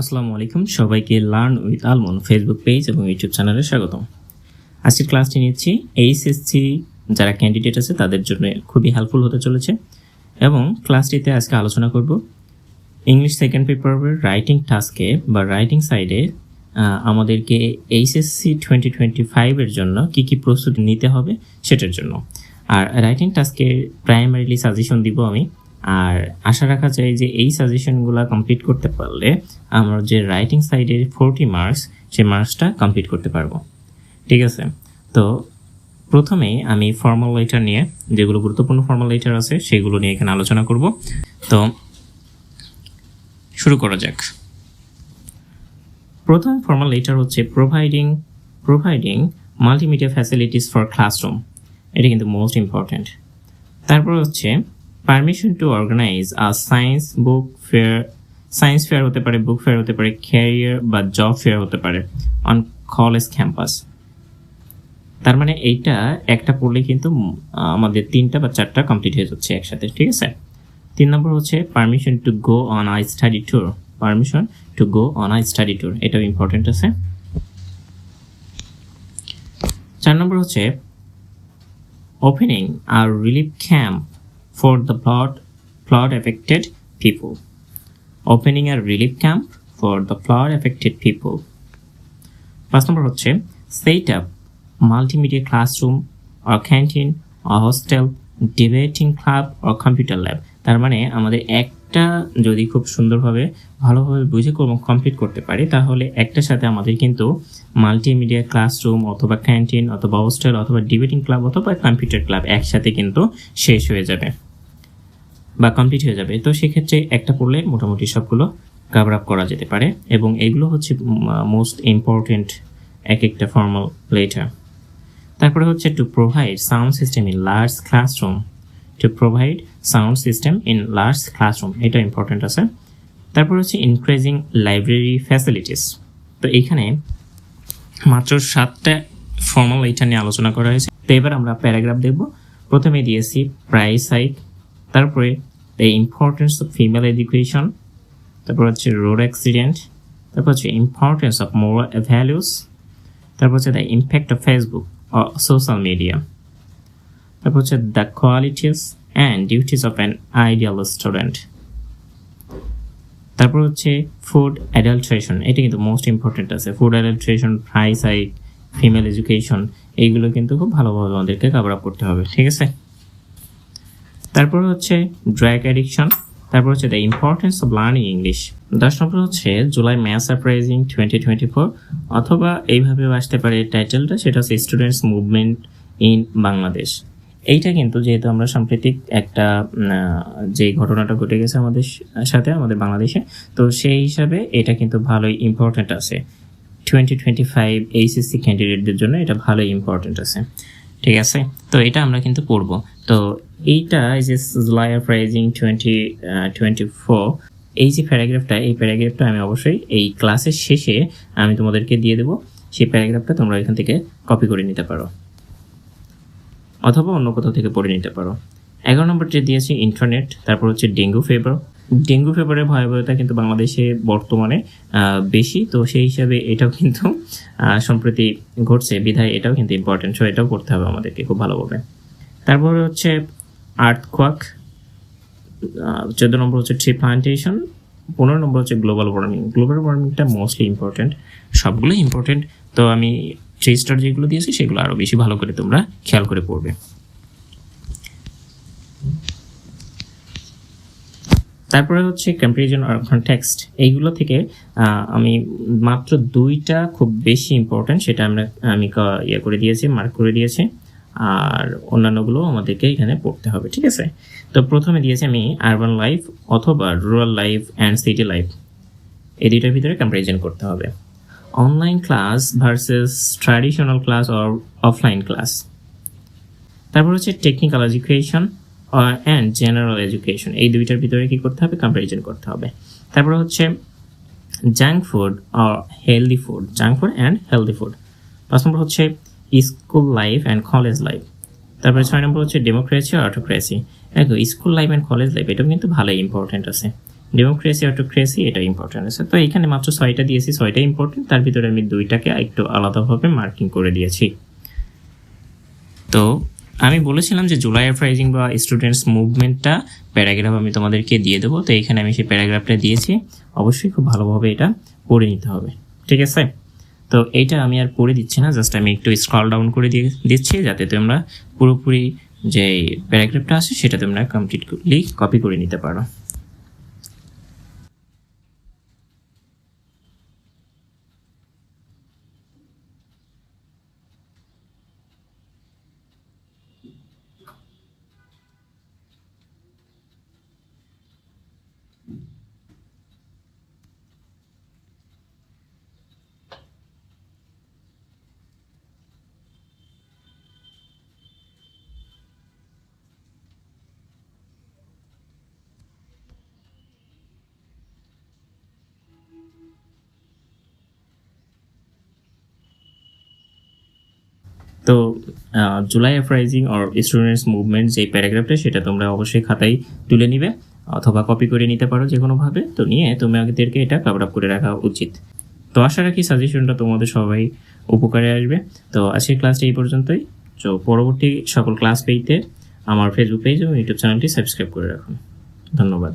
আসসালামু আলাইকুম। সবাইকে learn with Almon Facebook page এবং ইউটিউব চ্যানেলে স্বাগতম। আজকের ক্লাসটি নিচ্ছি এইচএসসি যারা ক্যান্ডিডেট আছে, তাদের জন্য খুবই হেল্পফুল হতে চলেছে। এবং ক্লাসটিতে আজকে আলোচনা করব ইংলিশ সেকেন্ড পেপারের রাইটিং টাস্কে বা রাইটিং সাইডে আমাদেরকে এইচএসসি টোয়েন্টি টোয়েন্টি ফাইভের জন্য কী কী প্রস্তুতি নিতে হবে সেটার জন্য। আর রাইটিং টাস্কের প্রাইমারিলি সাজেশন দিব আমি। আর আশা রাখা যায় যে এই সাজেশনগুলো কমপ্লিট করতে পারলে আমরা যে রাইটিং সাইডের ফোরটি মার্কস সেই মার্কসটা কমপ্লিট করতে পারব। ঠিক আছে? তো প্রথমেই আমি ফর্মাল লেটার নিয়ে যেগুলো গুরুত্বপূর্ণ ফর্মাল লেটার আছে, সেগুলো নিয়ে এখানে আলোচনা করব। তো শুরু করা যাক। প্রথম ফর্মাল লেটার হচ্ছে providing providing multimedia facilities for classroom এটা কিন্তু মোস্ট ইম্পর্ট্যান্ট তারপর হচ্ছে permission to organise a science book fair science fair হতে পারে বুক ফেয়ার হতে পারে ক্যারিয়ার বা জব ফেয়ার হতে পারে অন কলেজ ক্যাম্পাস তার মানে এইটা একটা পড়লে কিন্তু আমাদের তিনটা বা চারটা কমপ্লিট হয়ে যাচ্ছে একসাথে, ঠিক আছে? তিন নম্বর হচ্ছে permission to go on I study tour permission to go on I study tour এটাও ইম্পর্টেন্ট আছে। চার নম্বর হচ্ছে opening R relief camp for the flood flood affected people. Opening a relief camp for the flood affected people. পাঁচ নম্বর হচ্ছে set up multimedia classroom or canteen or hostel debating club or computer lab তার মানে আমাদের একটা যদি খুব সুন্দরভাবে, ভালোভাবে বুঝে কমপ্লিট করতে পারি, তাহলে একটার সাথে আমাদের কিন্তু মাল্টিমিডিয়া ক্লাসরুম অথবা ক্যান্টিন অথবা হোস্টেল অথবা ডিবেটিং ক্লাব অথবা কম্পিউটার ক্লাব একসাথে কিন্তু শেষ হয়ে যাবে। বা কমপ্লিট হয়ে যাবে। তো সেক্ষেত্রে একটা পড়লে মোটামুটি সবগুলো কাভার আপ করা যেতে পারে এবং এগুলো হচ্ছে মোস্ট ইম্পর্টেন্ট এক একটা ফর্মাল লেটার তারপরে হচ্ছে to provide sound system in large classroom to provide sound system in large classroom এটা ইম্পর্টেন্ট আছে। তারপর হচ্ছে ইনক্রিজিং লাইব্রেরি ফ্যাসিলিটিস তো এখানে মাত্র সাতটা ফর্মাল এইটা নিয়ে আলোচনা করা হয়েছে। তো এবার আমরা প্যারাগ্রাফ দেখব। প্রথমে দিয়েছি প্রাইস হাইক তারপরে the importance of female education তারপর হচ্ছে রোড অ্যাক্সিডেন্ট তারপর হচ্ছে ইম্পর্টেন্স অফ মোরাল ভ্যালুস তারপর হচ্ছে দ্য ইম্প্যাক্ট অফ ফেসবুক ও সোশ্যাল মিডিয়া তারপর হচ্ছে the qualities and duties of an ideal student তারপর হচ্ছে ফুড অ্যাডাল্ট্রেশন এটা কিন্তু মোস্ট ইম্পর্টেন্ট আছে। Food adulteration price hike female education এইগুলো কিন্তু খুব ভালোভাবে আমাদেরকে কাভার আপ করতে হবে, ঠিক আছে? তারপর হচ্ছে ড্র্যাগ অ্যাডিকশন তারপর হচ্ছে the importance of learning English দশ নম্বর হচ্ছে July mass uprising twenty twenty four অথবা এইভাবেও আসতে পারে টাইটেলটা সেটা হচ্ছে স্টুডেন্টস মুভমেন্ট ইন বাংলাদেশ এইটা কিন্তু যেহেতু আমরা সাম্প্রতিক একটা যে ঘটনাটা ঘটে গেছে আমাদের সাথে, আমাদের বাংলাদেশে, তো সেই হিসাবে এটা কিন্তু ভালোই ইম্পর্ট্যান্ট আছে। টোয়েন্টি টোয়েন্টি ফাইভ এইচএসসি ক্যান্ডিডেটদের জন্য এটা ভালোই ইম্পর্ট্যান্ট আছে। ঠিক আছে? তো এটা আমরা কিন্তু পড়ব। তো এইটা এই যে July uprising twenty twenty four এই যে প্যারাগ্রাফটা এই প্যারাগ্রাফটা আমি অবশ্যই এই ক্লাসের শেষে আমি তোমাদেরকে দিয়ে দেবো। সেই প্যারাগ্রাফটা তোমরা এখান থেকে কপি করে নিতে পারো। অথবা অন্য কোথাও থেকে পড়ে নিতে পারো। এগারো নম্বরটি দিয়েছি ইন্টারনেট তারপর হচ্ছে ডেঙ্গু ফেভার ডেঙ্গু ফেভারের ভয়াবহতা কিন্তু বাংলাদেশে বর্তমানে বেশি। তো সেই হিসাবে এটাও কিন্তু সম্প্রতি ঘটছে। বিধায় এটাও কিন্তু ইম্পর্টেন্ট সো এটাও করতে হবে আমাদেরকে খুব ভালোভাবে। তারপরে হচ্ছে আর্থ কোয়াক চোদ্দ নম্বর হচ্ছে ট্রি প্লান্টেশন পনেরো নম্বর হচ্ছে গ্লোবাল ওয়ার্মিং গ্লোবাল ওয়ার্মিংটা মোস্টলি ইম্পর্টেন্ট সবগুলো ইম্পর্টেন্ট তো আমি থ্রি স্টার যেগুলো দিয়েছি, সেগুলো আরও বেশি ভালো করে তোমরা খেয়াল করে পড়বে। তারপরে হচ্ছে কম্পারিজন আর কনটেক্সট এইগুলো থেকে আমি মাত্র দুইটা খুব বেশি ইম্পর্ট্যান্ট সেটা আমরা, আমি ইয়ে করে দিয়েছি মার্ক করে দিয়েছি। আর অন্যান্যগুলো আমাদেরকে এখানে পড়তে হবে, ঠিক আছে? তো প্রথমে দিয়েছি আমি আরবান লাইফ অথবা rural life and city life এই দুইটার ভিতরে কম্পারিজন করতে হবে। Online class versus traditional class or offline class তারপর হচ্ছে technical education and general education এই দুইটার ভিতরে কী করতে হবে? কম্পারিজন করতে হবে। তারপর হচ্ছে junk food or healthy food junk food and healthy food পাঁচ নম্বর হচ্ছে school life and college life. তারপরে ছয় নম্বর হচ্ছে ডেমোক্রেসি অটোক্রেসি। দেখো, school life and college life এটাও কিন্তু ভালোই ইম্পর্টেন্ট আছে। ডেমোক্রেসি, অটোক্রেসি এটা ইম্পর্টেন্ট আছে। তো এখানে মাত্র ছয়টা দিয়েছি ছয়টা ইম্পর্টেন্ট তার ভিতরে আমি দুইটাকে একটু আলাদাভাবে মার্কিং করে দিয়েছি। তো আমি বলেছিলাম যে জুলাই আপ্রাইজিং বা স্টুডেন্টস মুভমেন্টটা প্যারাগ্রাফ আমি তোমাদেরকে দিয়ে দেবো। তো এখানে আমি সেই প্যারাগ্রাফটা দিয়েছি। অবশ্যই খুব ভালোভাবে এটা পড়ে নিতে হবে। ঠিক আছে? তো এইটা আমি আর পড়ে দিচ্ছি না জাস্ট আমি একটু স্ক্রল ডাউন করে দিয়ে দিচ্ছি, যাতে তোমরা পুরোপুরি যে প্যারাগ্রাফটা আছে সেটা তোমরা কমপ্লিটলি কপি করে নিতে পারো। তো July uprising or students movement যে প্যারাগ্রাফটা সেটা তোমরা অবশ্যই খাতায় তুলে নিবে অথবা কপি করে নিতে পারো যে কোনোভাবে তো নিয়ে তোমাদেরকে এটা কভার আপ করে রাখা উচিত। তো আশা রাখি সাজেশনটা তোমাদের সবাই উপকারে আসবে। তো আজকের ক্লাসটা এই পর্যন্তই। তো পরবর্তী সকল ক্লাস পেতে আমার ফেসবুক পেজ এবং ইউটিউব চ্যানেলটি সাবস্ক্রাইব করে রাখুন। ধন্যবাদ।